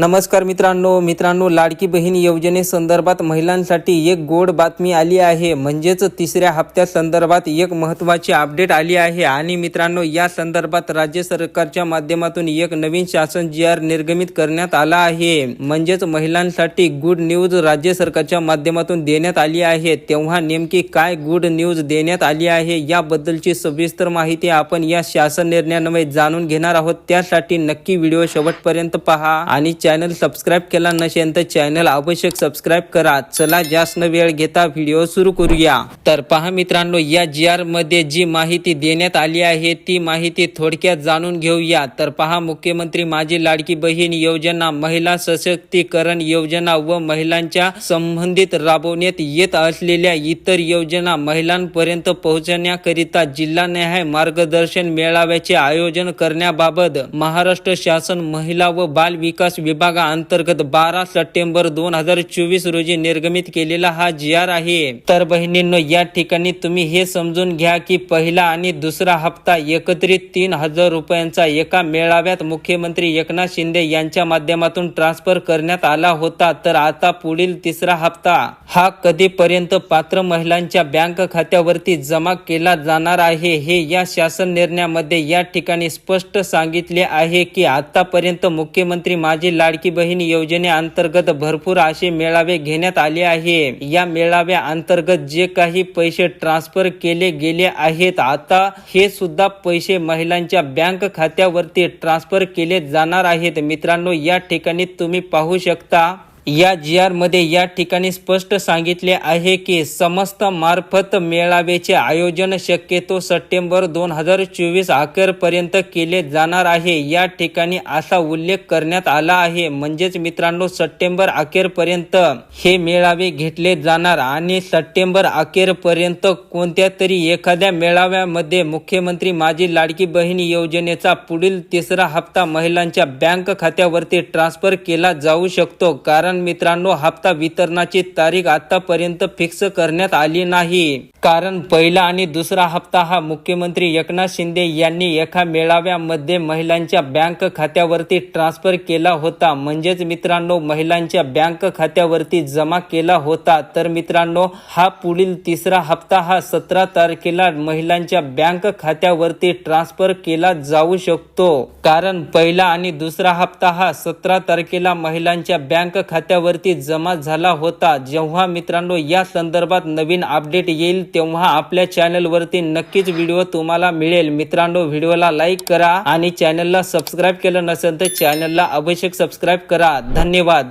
नमस्कार मित्रांनो मित्रांनो लाडकी बहीण योजनेसंदर्भात महिलांसाठी एक गोड बातमी आली आहे. म्हणजेच तिसऱ्या हप्त्या संदर्भात एक महत्त्वाची अपडेट आली आहे. आणि मित्रांनो या संदर्भात राज्य सरकारच्या माध्यमातून एक नवीन शासन जी आर निर्गमित करण्यात आला आहे. म्हणजेच महिलांसाठी गुड न्यूज राज्य सरकारच्या माध्यमातून देण्यात आली आहे. तेव्हा नेमकी काय गुड न्यूज देण्यात आली आहे याबद्दलची सविस्तर माहिती आपण या शासन निर्णयान्वये जाणून घेणार आहोत. त्यासाठी नक्की व्हिडिओ शेवटपर्यंत पहा. आणि चॅनल सबस्क्राईब केला नसेल तर चॅनल आवश्यक सबस्क्राईब करा. चला जास्त वेळ घेता व्हिडिओ सुरू करूया. तर पहा मित्रांनो या जी आरमध्ये जी माहिती देण्यात आली आहे ती माहिती थोडक्यात जाणून घेऊया. तर पहा मुख्यमंत्री माझी लाडकी बहीण योजना महिला सशक्तीकरण योजना व महिलांच्या संबंधित राबवण्यात येत असलेल्या इतर योजना महिलांपर्यंत पोहोचण्याकरिता जिल्हानिहाय मार्गदर्शन मेळाव्याचे आयोजन करण्याबाबत महाराष्ट्र शासन महिला व बाल विकास विभाग विभागाअंतर्गत बारा सप्टेंबर दोन हजार चोवीस रोजी निर्गमित केलेला हा जी आर आहे. तर बहिणींनो या ठिकाणी तुम्ही हे समजून घ्या की पहिला आणि दुसरा हप्ता एकत्रित तीन हजार रुपयांचा एका मेळाव्यात मुख्यमंत्री एकनाथ शिंदे यांच्या माध्यमातून ट्रान्सफर करण्यात आला होता. तर आता पुढील तिसरा हप्ता हा कधीपर्यंत पात्र महिलांच्या बँक खात्यावरती जमा केला जाणार आहे हे या शासन निर्णयामध्ये या ठिकाणी स्पष्ट सांगितले आहे की आतापर्यंत मुख्यमंत्री माजी लाडकी बहीण योजनेअंतर्गत भरपूर असे मेळावे घेण्यात आले आहे. या मेळाव्या अंतर्गत जे काही पैसे ट्रान्सफर केले गेले आहेत आता हे सुद्धा पैसे महिलांच्या बँक खात्यावरती ट्रान्सफर केले जाणार आहेत. मित्रांनो या ठिकाणी तुम्ही पाहू शकता या जी आरमध्ये या ठिकाणी स्पष्ट सांगितले आहे की समस्त मार्फत मेळाव्याचे आयोजन शक्यतो सप्टेंबर दोन हजार चोवीस अखेरपर्यंत केले जाणार आहे. या ठिकाणी असा उल्लेख करण्यात आला आहे. म्हणजेच मित्रांनो सप्टेंबर अखेरपर्यंत हे मेळावे घेतले जाणार आणि सप्टेंबर अखेरपर्यंत कोणत्या तरी एखाद्या मेळाव्यामध्ये मुख्यमंत्री माझी लाडकी बहीण योजनेचा पुढील तिसरा हप्ता महिलांच्या बँक खात्यावरती ट्रान्सफर केला जाऊ शकतो. कारण मित्रांनो हप्ता वितरणाची तारीख आतापर्यंत फिक्स करण्यात आली नाही. कारण पहिला आणि दुसरा हप्ता हा मुख्यमंत्री एकनाथ शिंदे यांनी एका मेळाव्यामध्ये महिलांच्या बँक खात्यावरती ट्रान्सफर केला होता. म्हणजेच मित्रांनो महिलांच्या बँक खात्यावरती जमा केला होता. तर मित्रांनो हा पुढील तिसरा हप्ता हा सतरा तारखेला महिलांच्या बँक खात्यावरती ट्रान्सफर केला जाऊ शकतो. कारण पहिला आणि दुसरा हप्ता हा सतरा तारखेला महिलांच्या बँक खात्या खात्यावरती जमा झाला होता. जेव्हा मित्रांनो या संदर्भात नवीन अपडेट येईल तेव्हा आपल्या चॅनलवरती नक्कीच व्हिडिओ तुम्हाला मिळेल. मित्रांनो व्हिडिओला लाईक करा आणि चॅनलला सबस्क्राईब केलं नसेल तर चॅनलला आवश्यक सबस्क्राईब करा. धन्यवाद.